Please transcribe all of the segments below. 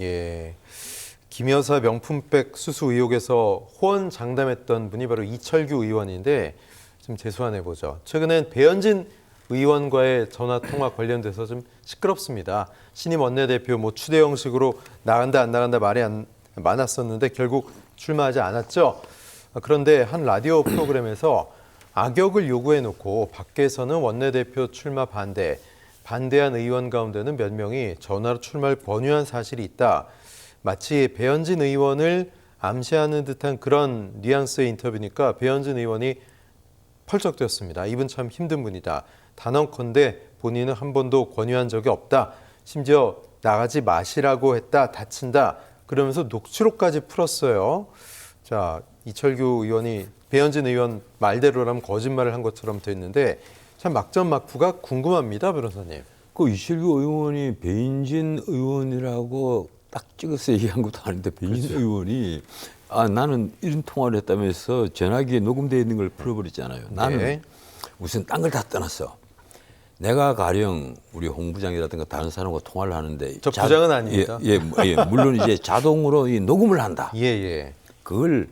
예. 김 여사 명품백 수수 의혹에서 호언 장담했던 분이 바로 이철규 의원인데 좀 재수안해 보죠. 최근엔 배현진 의원과의 전화 통화 관련돼서 좀 시끄럽습니다. 신임 원내대표 뭐 추대 형식으로 나간다 안 나간다 말이 안, 많았었는데 결국 출마하지 않았죠. 아, 그런데 한 라디오 프로그램에서 악역을 요구해 놓고 밖에서는 원내대표 출마 반대, 반대한 의원 가운데는 몇 명이 전화로 출마를 권유한 사실이 있다. 마치 배현진 의원을 암시하는 듯한 그런 뉘앙스의 인터뷰니까 배현진 의원이 펄쩍되었습니다. 이분 참 힘든 분이다. 단언컨대 본인은 한 번도 권유한 적이 없다. 심지어 나가지 마시라고 했다. 다친다. 그러면서 녹취록까지 풀었어요. 자, 이철규 의원이 배현진 의원 말대로라면 거짓말을 한 것처럼 됐는데 참 막전 막후가 궁금합니다, 변호사님. 그 이철규 의원이 배인진 의원이라고 딱 찍어서 얘기한 것도 아닌데 배인진 그렇죠. 의원이 아 나는 이런 통화를 했다면서 전화기에 녹음되어 있는 걸 풀어버렸잖아요. 나는 네. 우선 딴걸 다 떠났어. 내가 가령 우리 홍 부장이라든가 다른 사람과 통화를 하는데 저 부장은 아닙니다. 예, 예, 뭐, 예, 물론 이제 자동으로 이 녹음을 한다. 예, 예. 그걸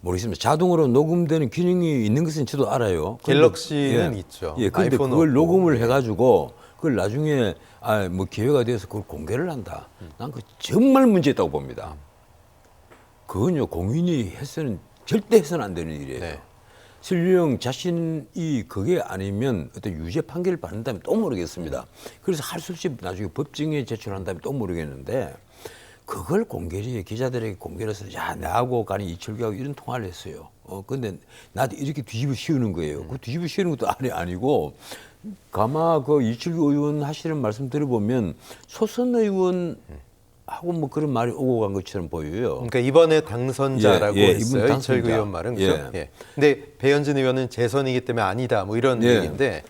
모르겠습니다. 자동으로 녹음되는 기능이 있는 것은 저도 알아요. 근데- 갤럭시는 있죠. 예, 근데 그걸 없고. 녹음을 해가지고 그걸 나중에 아, 뭐 기회가 돼서 그걸 공개를 한다. 난 그 정말 문제 있다고 봅니다. 그건요 공인이 해서는 절대 해서는 안 되는 일이에요. 네. 설령 자신이 그게 아니면 어떤 유죄 판결을 받는다면 또 모르겠습니다. 그래서 할 수 없이 나중에 법정에 제출한다면 또 모르겠는데 그걸 공개리 기자들에게 공개를 해서 야 나하고 간이 이철규하고 이런 통화를 했어요. 어 근데 나도 이렇게 뒤집어 씌우는 거예요. 그 뒤집어 씌우는 것도 아니 아니고 가마 그 이철규 의원 하시는 말씀 들어보면 소선 의원 하고 뭐 그런 말이 오고 간 것처럼 보여요. 그러니까 이번에 당선자라고 예, 예, 이분 했어요. 당선자. 이철규 의원 말은 그죠? 예. 예. 근데 배현진 의원은 재선이기 때문에 아니다. 뭐 이런 예. 얘기인데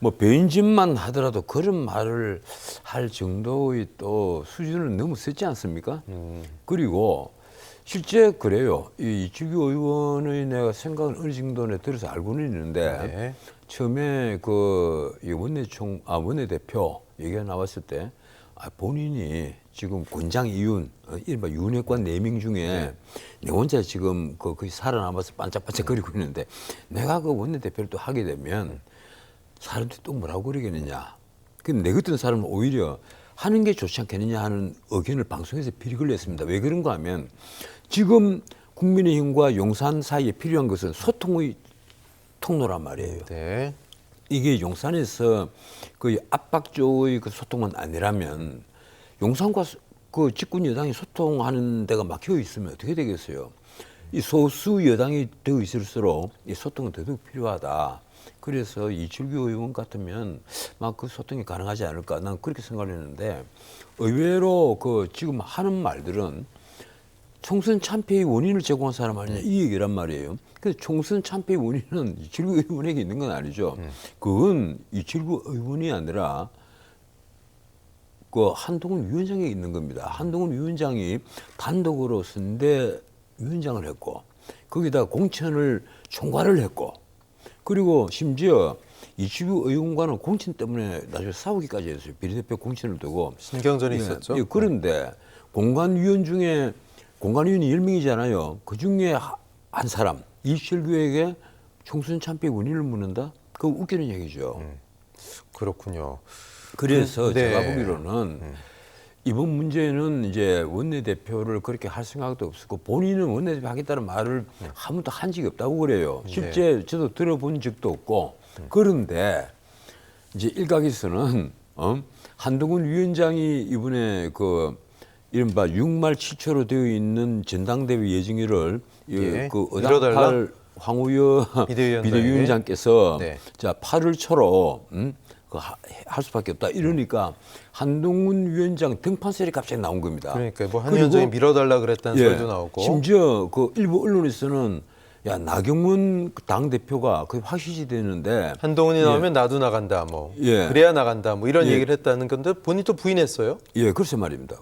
뭐 배인진만 하더라도 그런 말을 할 정도의 또 수준을 넘어섰지 않습니까? 그리고 실제 그래요. 이 이철규 의원의 내가 생각은 어느 정도는 들어서 알고는 있는데 네. 처음에 그이 원내총 아 원내대표 얘기가 나왔을 때 아, 본인이 지금 권장 이윤 어, 이른바 윤핵관 네 명 중에 내 혼자 지금 그 거의 살아남아서 반짝반짝거리고 있는데 내가 그 원내대표를 또 하게 되면 사람들이 또 뭐라고 그러겠느냐. 근데 내 같은 사람은 오히려 하는 게 좋지 않겠느냐 하는 의견을 방송에서 피력을 냈습니다. 왜 그런가 하면 지금 국민의힘과 용산 사이에 필요한 것은 소통의 통로란 말이에요. 네. 이게 용산에서 그 압박조의 그 소통은 아니라면 용산과 소- 그 집권 여당이 소통하는 데가 막혀 있으면 어떻게 되겠어요? 이 소수 여당이 되어 있을수록 이 소통은 더더욱 필요하다. 그래서 이철규 의원 같으면 막 그 소통이 가능하지 않을까 난 그렇게 생각을 했는데 의외로 그 지금 하는 말들은 총선 참패의 원인을 제공한 사람 아니냐 이 얘기란 말이에요. 그래서 총선 참패의 원인은 이철구 의원에게 있는 건 아니죠. 그건 이철구 의원이 아니라 그 한동훈 위원장에게 있는 겁니다. 한동훈 위원장이 단독으로 선대 위원장을 했고 거기다 공천을 총괄을 했고 그리고 심지어 이철구 의원과는 공천 때문에 나중에 싸우기까지 했어요. 비례대표 공천을 두고 신경전이 예, 있었죠. 예, 그런데 공관위원 중에 공관위원이 10명이잖아요. 그 중에 하- 한 사람 이철규에게 총선 참패 원인을 묻는다? 그거 웃기는 얘기죠. 그렇군요. 그래서 그- 네. 제가 보기로는 이번 문제는 이제 원내대표를 그렇게 할 생각도 없었고 본인은 원내대표 하겠다는 말을 한 번도 한 적이 없다고 그래요. 실제 저도 들어본 적도 없고 그런데 이제 일각에서는 어? 한동훈 위원장이 이번에 그 이른바 6말 7초로 되어 있는 전당대회 예정일을 이- 예. 그? 의당팔 황우여? 비대위원장께서 네. 자 8월 초로 음? 하- 할 수밖에 없다 이러니까 한동훈 위원장 등판설이 갑자기 나온 겁니다. 그러니까 뭐한 그리고 위원장이 밀어달라 그랬다는 예, 소리도 나오고. 심지어 그 일부 언론에서는 야 나경원 당 대표가 거의 확실시 되는데 한동훈이 나오면 나도 나간다. 뭐 예. 그래야 나간다. 뭐 이런 예. 얘기를 했다는 건데 본인 또 부인했어요. 예 그렇죠 말입니다.